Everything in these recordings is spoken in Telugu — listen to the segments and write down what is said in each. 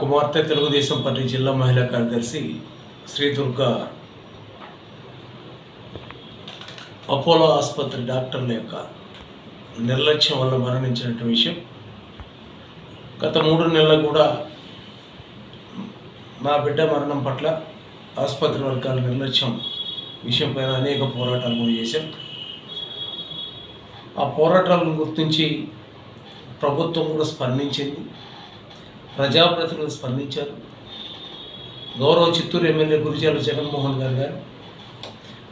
కుమార్తె తెలుగుదేశం పార్టీ జిల్లా మహిళా కార్యదర్శి శ్రీ దుర్గా అపోలో ఆసుపత్రి డాక్టర్ల యొక్క నిర్లక్ష్యం వల్ల మరణించినట్టు విషయం. గత మూడు నెలలు కూడా నా బిడ్డ మరణం పట్ల ఆసుపత్రి వర్గాల నిర్లక్ష్యం విషయంపైన అనేక పోరాటాలు కూడా చేశాం. ఆ పోరాటాలను గుర్తించి ప్రభుత్వం కూడా స్పందించింది. ప్రజాప్రతినిధులు స్పందించారు. గౌరవ చిత్తూరు ఎమ్మెల్యే గురిజాల జగన్మోహన్ గారు గారు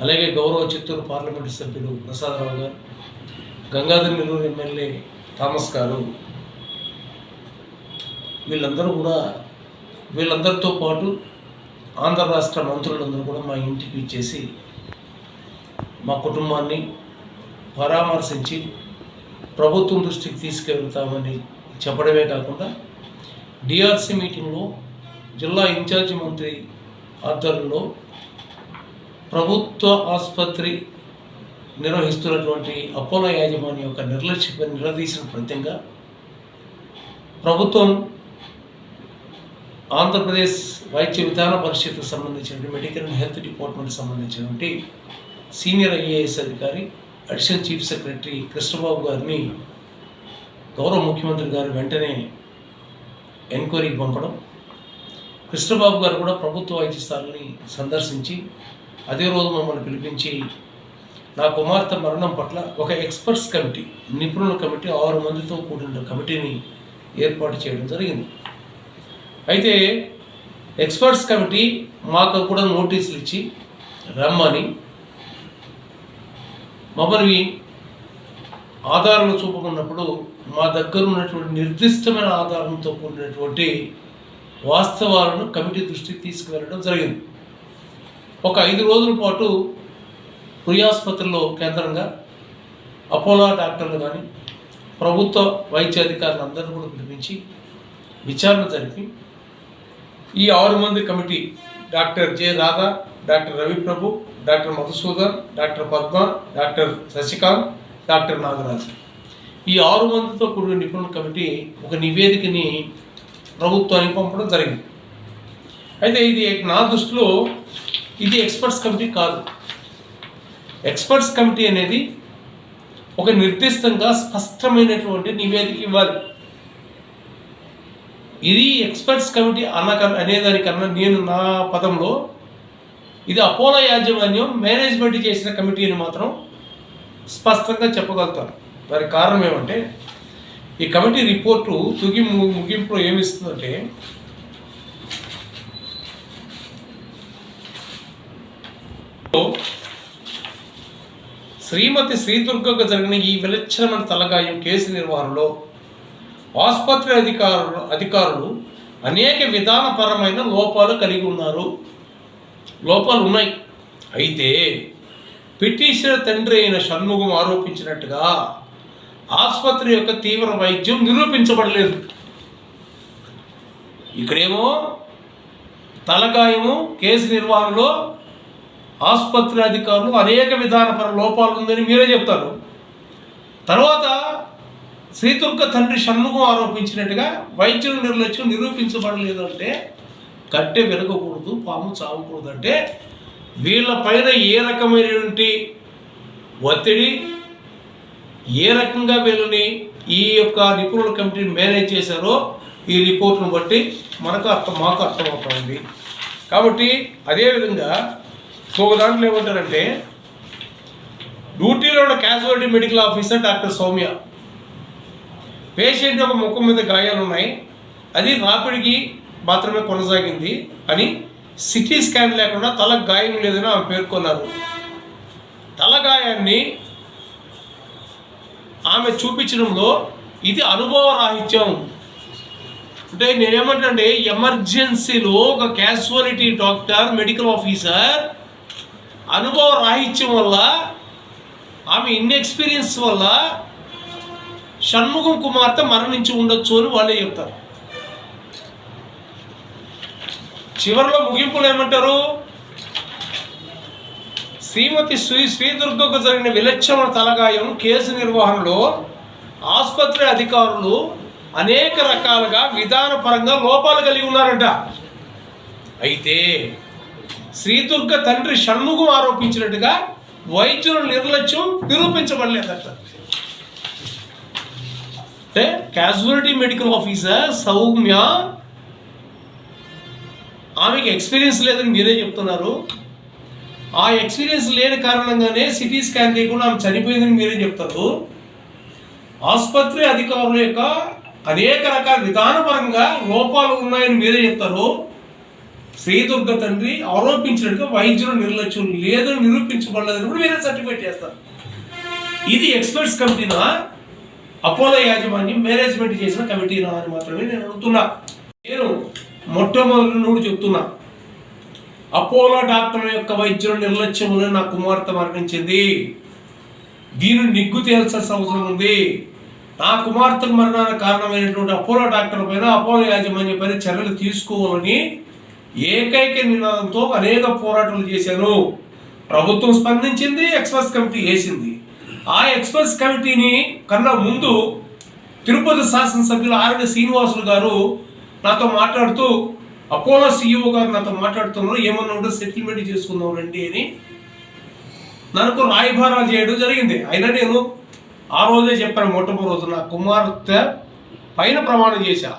అలాగే గౌరవ చిత్తూరు పార్లమెంటు సభ్యులు ప్రసాదరావు గారు గంగాధర్ నెల్లూరు ఎమ్మెల్యే థామస్ గారు వీళ్ళందరూ కూడా వీళ్ళందరితో పాటు ఆంధ్ర రాష్ట్ర మంత్రులందరూ కూడా మా ఇంటికి ఇచ్చేసి మా కుటుంబాన్ని పరామర్శించి ప్రభుత్వం దృష్టికి తీసుకెళ్తామని చెప్పడమే కాకుండా డిఆర్సి మీటింగ్లో జిల్లా ఇన్ఛార్జి మంత్రి ఆధ్వర్యంలో ప్రభుత్వ ఆసుపత్రి నిర్వహిస్తున్నటువంటి అపోలో యాజమాన్యం యొక్క నిర్లక్ష్యం నిలదీసిన ఫలితంగా ప్రభుత్వం ఆంధ్రప్రదేశ్ వైద్య విధాన పరిషత్కు సంబంధించినటువంటి మెడికల్ అండ్ హెల్త్ డిపార్ట్మెంట్కి సంబంధించినటువంటి సీనియర్ ఐఏఎస్ అధికారి అడిషనల్ చీఫ్ సెక్రటరీ కృష్ణబాబు గారిని గౌరవ ముఖ్యమంత్రి గారు వెంటనే ఎంక్వైరీకి పంపడం. కృష్ణబాబు గారు కూడా ప్రభుత్వ వైద్య స్థలాన్ని సందర్శించి అదే రోజు మమ్మల్ని పిలిపించి నా కుమార్తె మరణం పట్ల ఒక ఎక్స్పర్ట్స్ కమిటీ నిపుణుల కమిటీ ఆరు మందితో కూడిన కమిటీని ఏర్పాటు చేయడం జరిగింది. అయితే ఎక్స్పర్ట్స్ కమిటీ మాకు కూడా నోటీసులు ఇచ్చి రమ్మని మమ్మల్ని ఆధారాలు చూపుకున్నప్పుడు మా దగ్గర ఉన్నటువంటి నిర్దిష్టమైన ఆధారంతో కూడినటువంటి వాస్తవాలను కమిటీ దృష్టికి తీసుకువెళ్ళడం జరిగింది. ఒక ఐదు రోజుల పాటు పురియాసుపత్రిలో కేంద్రంగా అపోలో డాక్టర్లు కానీ ప్రభుత్వ వైద్య అధికారులు అందరినీ కూడా పిలిపించి విచారణ జరిపి ఈ ఆరు మంది committee doctor J Radha doctor Raviprabhu doctor Madhusudan doctor Padma doctor Shashikanth doctor Nagaraj. ఈ ఆరు మందితో కూడిన నిపుణుల కమిటీ ఒక నివేదికని ప్రభుత్వానికి పంపడం జరిగింది. అయితే ఇది నా దృష్టిలో ఇది ఎక్స్పర్ట్స్ కమిటీ కాదు. ఎక్స్పర్ట్స్ కమిటీ అనేది ఒక నిర్దిష్టంగా స్పష్టమైనటువంటి నివేదిక ఇవ్వాలి. ఇది ఎక్స్పర్ట్స్ కమిటీ అన్న అనేదానికన్నా నేను నా పదంలో ఇది అపోలో యాజమాన్యం మేనేజ్మెంట్ చేసిన కమిటీని మాత్రం స్పష్టంగా చెప్పగలుగుతారు. దానికి కారణం ఏమంటే ఈ కమిటీ రిపోర్టు తుగి ముగింపులో ఏమిస్తుందంటే శ్రీమతి శ్రీదుర్గకు జరిగిన ఈ విలక్షణమైన తలగాయం కేసు నిర్వహణలో ఆసుపత్రి అధికారులు అధికారులు అనేక విధానపరమైన లోపాలు కలిగి ఉన్నారు. లోపాలు ఉన్నాయి అయితే పిటిషనర్ తండ్రి అయిన షణ్ముఖం ఆరోపించినట్టుగా ఆసుపత్రి యొక్క తీవ్ర వైద్యం నిరూపించబడలేదు. ఇక్కడేమో తలకాయము కేసు నిర్వహణలో ఆసుపత్రి అధికారులు అనేక విధానపర లోపాలు ఉందని మీరే చెప్తారు. తర్వాత శ్రీదుర్గ తండ్రి షణ్ముఖం ఆరోపించినట్టుగా వైద్యుల నిర్లక్ష్యం నిరూపించబడలేదు అంటే కట్టె వెరగకూడదు పాము చావకూడదు అంటే వీళ్ళ పైన ఏ రకమైనటువంటి ఒత్తిడి ఏ రకంగా వీళ్ళని ఈ యొక్క నిపుణుల కమిటీని మేనేజ్ చేశారో ఈ రిపోర్ట్ను బట్టి మనకు అర్థం మాకు అర్థమవుతుంది. కాబట్టి అదేవిధంగా ఒక దాంట్లో ఏమంటారంటే డ్యూటీలో ఉన్న casualty medical officer doctor Soumya patient యొక్క ముఖం మీద గాయాలు ఉన్నాయి అది రాపిడికి మాత్రమే కొనసాగింది అని సిటీ స్కాన్ లేకుండా తల గాయం లేదని ఆమె పేర్కొన్నారు. తల గాయాన్ని ఆమె చూపించడంలో ఇది అనుభవ రాహిత్యం. అంటే నేనేమంటే ఎమర్జెన్సీలో ఒక క్యాజువాలిటీ డాక్టర్ మెడికల్ ఆఫీసర్ అనుభవ రాహిత్యం వల్ల ఆమె ఇన్ఎక్స్పీరియన్స్ వల్ల షణ్ముఖం కుమార్తె మరణించి ఉండొచ్చు అని వాళ్ళే చెప్తారు. చివరిలో ముగింపులు ఏమంటారు? శ్రీమతి శ్రీ శ్రీదుర్గకు జరిగిన విలక్షణ తలగాయం కేసు నిర్వహణలో ఆసుపత్రి అధికారులు అనేక రకాలుగా విధానపరంగా లోపాలు కలిగి ఉన్నారంట. అయితే శ్రీదుర్గ తండ్రి షణ్ముఖం ఆరోపించినట్టుగా వైద్యుల నిర్లక్ష్యం నిరూపించబడలేదట. అంటే క్యాజువాలిటీ మెడికల్ ఆఫీసర్ సౌమ్య ఆమెకి ఎక్స్పీరియన్స్ లేదని మీరే చెప్తున్నారు. ఆ ఎక్స్పీరియన్స్ లేని కారణంగానే సిటీ స్కాన్ తీయకుండా ఆమె చనిపోయిందని మీరే చెప్తారు. ఆసుపత్రి అధికారుల యొక్క అనేక రకాల విధానపరంగా లోపాలు ఉన్నాయని మీరే చెప్తారు. శ్రీదుర్గ తండ్రి ఆరోపించినట్టుగా వైద్యుల నిర్లక్ష్యం లేదని నిరూపించబడలేదని కూడా మీరే సర్టిఫికేట్ చేస్తారు. ఇది ఎక్స్పర్ట్స్ కమిటీనా? అపోలో యాజమాన్యం మేనేజ్మెంట్ చేసిన కమిటీనా అని మాత్రమే నేను అడుగుతున్నా. నేను మొట్టమొదటి నుండి చెప్తున్నా. అపోలో డాక్టర్ యొక్క వైద్యుల నిర్లక్ష్యంలో నా కుమార్తె మరణించింది. దీనిని నిగ్గు తేల్చాల్సిన అవసరం ఉంది. నా కుమార్తె మరణానికి కారణమైనటువంటి అపోలో డాక్టర్ పైన అపోలో యాజమాన్యం పైన చర్యలు తీసుకోవాలని ఏకైక నినాదంతో అనేక పోరాటాలు చేశాను. ప్రభుత్వం స్పందించింది ఎక్స్ప్రెస్ కమిటీ వేసింది. ఆ ఎక్స్ప్రెస్ కమిటీని కన్నా ముందు తిరుపతి శాసనసభ్యులు ఆర్ఎన్ శ్రీనివాసులు గారు నాతో మాట్లాడుతూ అపోలో సీఈఓ గారు నాతో మాట్లాడుతున్నారు ఏమన్నా ఉంటే సెటిల్మెంట్ చేసుకుందాం రండి అని. నాకు రాయభారాలు చేయడం జరిగింది. అయినా నేను ఆ రోజే చెప్పాను మొట్టమొదటి రోజు నా కుమార్తె పైన ప్రమాణం చేశా.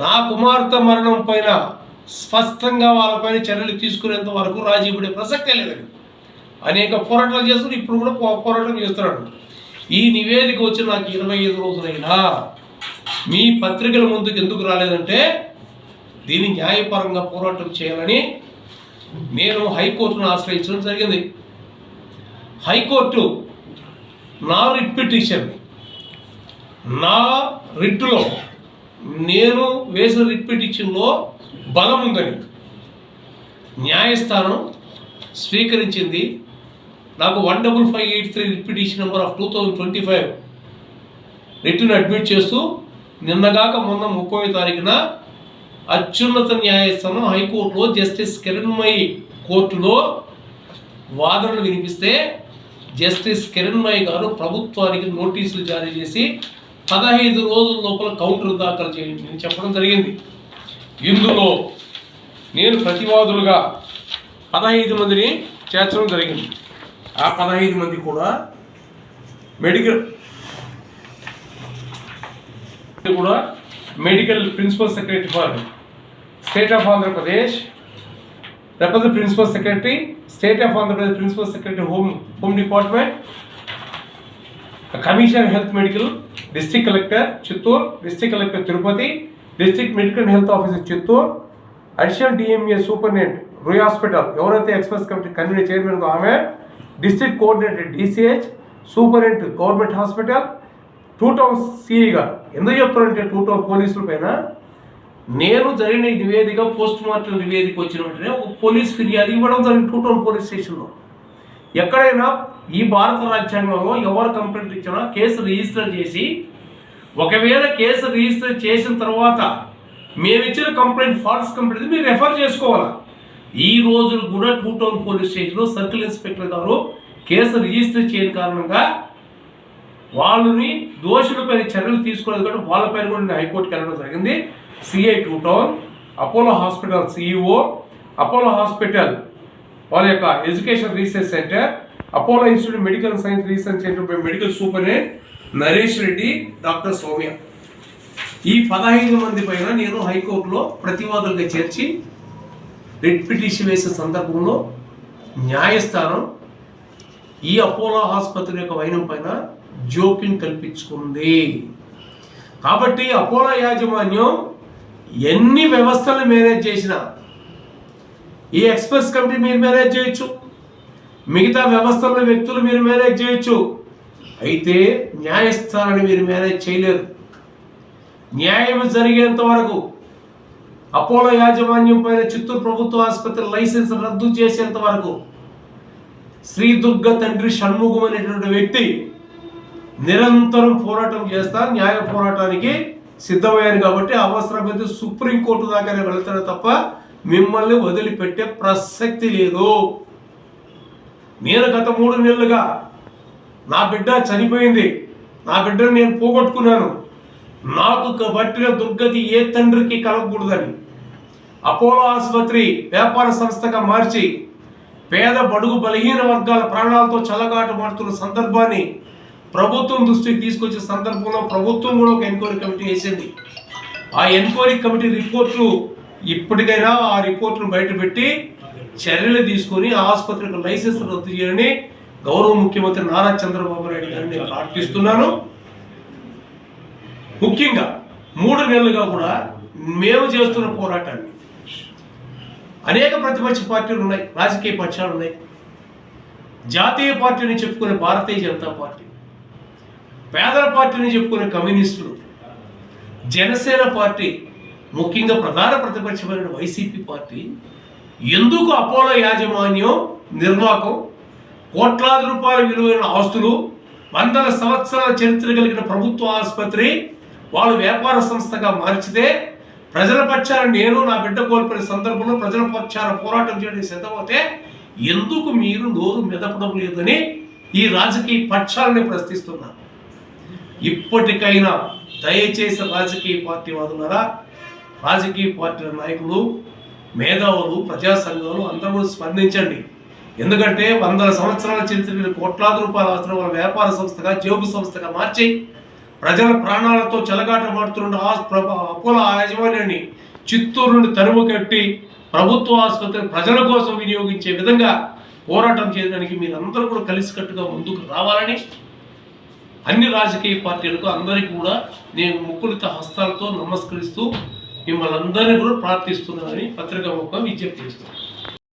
నా కుమార్తె మరణం పైన స్పష్టంగా వాళ్ళపైన చర్యలు తీసుకునేంత వరకు రాజీ పడే ప్రసక్తే లేదని. అనేక పోరాటాలు చేస్తున్నారు ఇప్పుడు కూడా పో- పోరాటం చేస్తున్నాడు. ఈ నివేదిక వచ్చి నాకు ఇరవై ఐదు రోజులైనా మీ పత్రికల ముందుకు ఎందుకు రాలేదంటే దీన్ని న్యాయపరంగా పోరాటం చేయాలని నేను హైకోర్టును ఆశ్రయించడం జరిగింది. హైకోర్టు నా రిట్ పిటిషన్. నా రిట్టులో నేను వేసిన రిట్ పిటిషన్లో బలం ఉందని న్యాయస్థానం స్వీకరించింది. నాకు one double five eight three writ petition number of two thousand twenty five రిట్ను admit చేస్తూ నిన్నగాక మొన్న ముప్పై తారీఖున అత్యున్నత న్యాయస్థానం హైకోర్టులో జస్టిస్ కిరణ్మయి కోర్టులో వాదనలు వినిపిస్తే జస్టిస్ కిరణ్మయి గారు ప్రభుత్వానికి నోటీసులు జారీ చేసి పదహైదు రోజుల లోపల కౌంటర్ దాఖలు చేయండి అని చెప్పడం జరిగింది. ఇందులో నేను ప్రతివాదులుగా పదహైదు మందిని చేర్చడం జరిగింది. ఆ పదహైదు మంది కూడా మెడికల్ కూడా medical principal secretary for state of Andhra Pradesh represent principal secretary, state of Andhra Pradesh principal secretary, home, home department, commissioner health medical, district collector, Chittur, district collector, Tirupati, district medical and health officer, Chittur, additional DMA superintendent, Roy Hospital, ఎవరైతే ఎక్స్ప్రెస్ కమిటీ కన్వీనర్ చైర్మన్ ఆమె district coordinator DCH superintendent government hospital two town CE గారు ఎందుకు చెప్తారంటే టూ టౌన్ పోలీసుల పైన నేను జరిగిన నివేదిక పోస్ట్ మార్టం నివేదిక వచ్చిన వెంటనే ఒక పోలీస్ ఫిర్యాదు ఇవ్వడం జరిగింది టూ టౌన్ పోలీస్ స్టేషన్లో. ఎక్కడైనా ఈ భారత రాజ్యాంగంలో ఎవరు కంప్లైంట్ ఇచ్చినా కేసు రిజిస్టర్ చేసి ఒకవేళ కేసు రిజిస్టర్ చేసిన తర్వాత మేము ఇచ్చిన కంప్లైంట్ ఫాల్స్ కంప్లైంట్ మీరు రెఫర్ చేసుకోవాలా? ఈ రోజు కూడా టూ టౌన్ పోలీస్ స్టేషన్లో సర్కిల్ ఇన్స్పెక్టర్ గారు కేసు రిజిస్టర్ చేయని కారణంగా వాళ్ళని దోషులపై చర్యలు తీసుకోలేదు కాబట్టి వాళ్ళపైన కూడా నేను హైకోర్టుకి వెళ్ళడం జరిగింది. CI two town Apollo hospital CEO Apollo hospital వాళ్ళ యొక్క education research centre Apollo institute medical science research centre medical superintendent Naresh Reddy doctor Soumya. ఈ పదహైదు మంది పైన నేను హైకోర్టులో ప్రతివాదులుగా చేర్చి రెడ్ పిటిషన్ వేసే సందర్భంలో న్యాయస్థానం ఈ అపోలో ఆసుపత్రి యొక్క వైనం పైన జోక్యం కల్పించుకుంది. కాబట్టి అపోలో యాజమాన్యం ఎన్ని వ్యవస్థలు మేనేజ్ చేసినా ఈ ఎక్స్ప్రెస్ కమిటీ మీరు మేనేజ్ చేయొచ్చు మిగతా వ్యవస్థల వ్యక్తులు మీరు మేనేజ్ చేయొచ్చు. అయితే న్యాయస్థానాన్ని మీరు మేనేజ్ చేయలేరు. న్యాయం జరిగేంత వరకు అపోలో యాజమాన్యం పైన చిత్తూరు ప్రభుత్వ ఆసుపత్రి లైసెన్స్ రద్దు చేసేంత వరకు శ్రీ దుర్గ తండ్రి షణ్ముఖం అనేటువంటి వ్యక్తి నిరంతరం పోరాటం చేస్తా న్యాయ పోరాటానికి సిద్ధమయ్యారు కాబట్టి అవసరమైతే సుప్రీంకోర్టు దాకానే వెళ్తాడు తప్ప మిమ్మల్ని వదిలిపెట్టే ప్రసక్తి లేదు. నేను గత మూడు నెలలుగా నా బిడ్డ చనిపోయింది. నా బిడ్డను నేను పోగొట్టుకున్నాను. నాకు పట్టిన దుర్గతి ఏ తండ్రికి కలగకూడదని అపోలో ఆసుపత్రి వ్యాపార సంస్థగా మార్చి పేద బడుగు బలహీన వర్గాల ప్రాణాలతో చల్లగాటు మారుతున్న సందర్భాన్ని ప్రభుత్వం దృష్టికి తీసుకొచ్చే సందర్భంలో ప్రభుత్వం కూడా ఒక ఎంక్వైరీ కమిటీ వేసింది. ఆ ఎంక్వైరీ కమిటీ రిపోర్ట్లు ఇప్పటికైనా ఆ రిపోర్ట్ను బయటపెట్టి చర్యలు తీసుకొని ఆసుపత్రికి లైసెన్స్ రద్దు చేయాలని గౌరవ ముఖ్యమంత్రి నారా చంద్రబాబు నాయుడు గారిని నేను ప్రార్థిస్తున్నాను. ముఖ్యంగా మూడు నెలలుగా కూడా మేము చేస్తున్న పోరాటాన్ని అనేక ప్రతిపక్ష పార్టీలు ఉన్నాయి రాజకీయ పక్షాలు ఉన్నాయి. జాతీయ పార్టీని చెప్పుకునే భారతీయ జనతా పార్టీ. పేదల పార్టీని చెప్పుకునే కమ్యూనిస్టులు. జనసేన పార్టీ ముఖ్యంగా ప్రధాన ప్రతిపక్షమైన వైసీపీ పార్టీ ఎందుకు అపోలో యాజమాన్యం నిర్వాహకం కోట్లాది రూపాయల విలువైన ఆస్తులు వందల సంవత్సరాల చరిత్ర కలిగిన ప్రభుత్వ ఆసుపత్రి వాళ్ళు వ్యాపార సంస్థగా మార్చితే ప్రజల పక్షాన నేను నా బిడ్డ కోల్పోయిన సందర్భంలో ప్రజల పక్షాన పోరాటం చేయడానికి సిద్ధమైతే ఎందుకు మీరు నోరు మెదపడం లేదని ఈ రాజకీయ పక్షాలని ప్రశ్నిస్తున్నారు? ఇప్పటికైనా దయచేసి రాజకీయ పార్టీ వాదులరా రాజకీయ పార్టీల నాయకులు మేధావులు ప్రజా సంఘాలు అందరూ స్పందించండి. ఎందుకంటే వందల సంవత్సరాల చరిత్ర కోట్లాది రూపాయల అవసరం వాళ్ళ వ్యాపార సంస్థగా జేబు సంస్థగా మార్చి ప్రజల ప్రాణాలతో చెలగాటమాడుతున్న ఆ అపోలో యాజమాన్యాన్ని చిత్తూరు నుండి తరుము కట్టి ప్రభుత్వ ఆసుపత్రి ప్రజల కోసం వినియోగించే విధంగా పోరాటం చేయడానికి మీరందరూ కూడా కలిసికట్టుగా ముందుకు రావాలని అన్ని రాజకీయ పార్టీలకు అందరికీ కూడా నేను ముక్కులిత హస్తాలతో నమస్కరిస్తూ మిమ్మల్ని అందరినీ కూడా ప్రార్థిస్తున్నానని పత్రికా ముఖం విజ్ఞప్తి చేస్తున్నాను.